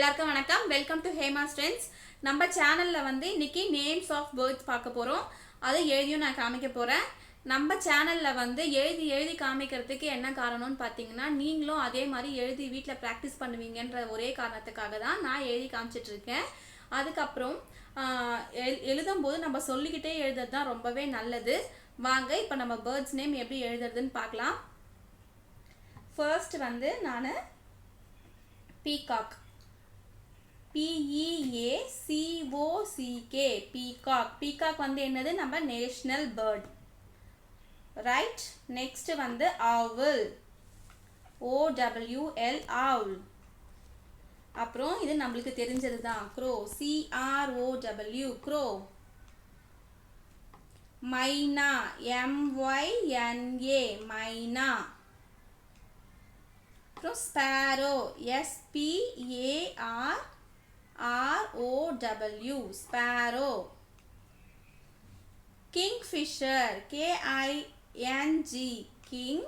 எல்லாருக்கும் வணக்கம். Welcome to Hema strength நம்ம சேனலில் வந்து இன்னைக்கு நேம்ஸ் ஆஃப் பேர்ட்ஸ் பார்க்க போகிறோம் அதை எழுதியும் நான் காமிக்க போகிறேன் நம்ம சேனலில் வந்து எழுதி எழுதி காமிக்கிறதுக்கு என்ன காரணம்னு பார்த்தீங்கன்னா நீங்களும் அதே மாதிரி எழுதி வீட்டில் ப்ராக்டிஸ் பண்ணுவீங்கன்ற ஒரே காரணத்துக்காக தான் நான் எழுதி காமிச்சிட்டு இருக்கேன். அதுக்கப்புறம் எழு- எழுதும்போது நம்ம சொல்லிக்கிட்டே எழுதுறது தான் ரொம்பவே நல்லது. வாங்க இப்போ நம்ம பேர்ட்ஸ் நேம் எப்படி எழுதுறதுன்னு பார்க்கலாம். ஃபர்ஸ்ட் வந்து நான் peacock P E A C O C K peacock peacock வந்து என்னது? நம்ம நேஷ்னல் பேர்ட் ரைட் நெக்ஸ்ட் வந்து ஆவுல் ஓடபிள்யூஎல் ஆவுல் அப்புறம் இது நம்மளுக்கு தெரிஞ்சது தான் grow CROW grow myna M Y N A myna அப்புறம் sparrow S P A R R O W sparrow kingfisher K I N G king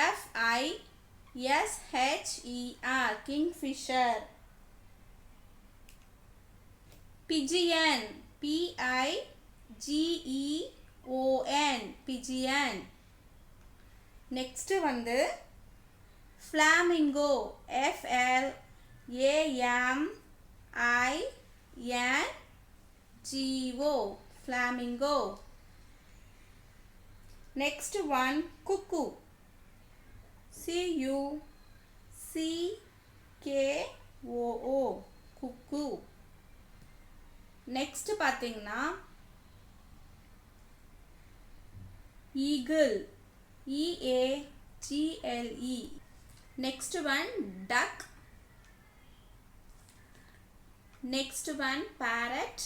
F I F I S H E R kingfisher pigeon P I G E O N pigeon next வந்து flamingo F L ஜீவோ flamingo. Next one cuckoo. C U C K O O cuckoo. Next பார்த்தீங்கன்னா eagle E A G L E next one duck next one parrot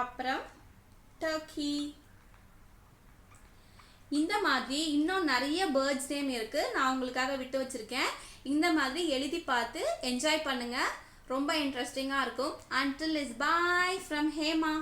அப்புறம் turkey இந்த மாதிரி இன்னும் நிறைய birds name இருக்குது நான் உங்களுக்காக விட்டு வச்சுருக்கேன். இந்த மாதிரி எழுதி பார்த்து என்ஜாய் பண்ணுங்கள் ரொம்ப இன்ட்ரெஸ்டிங்காக இருக்கும். Until is bye from Hema.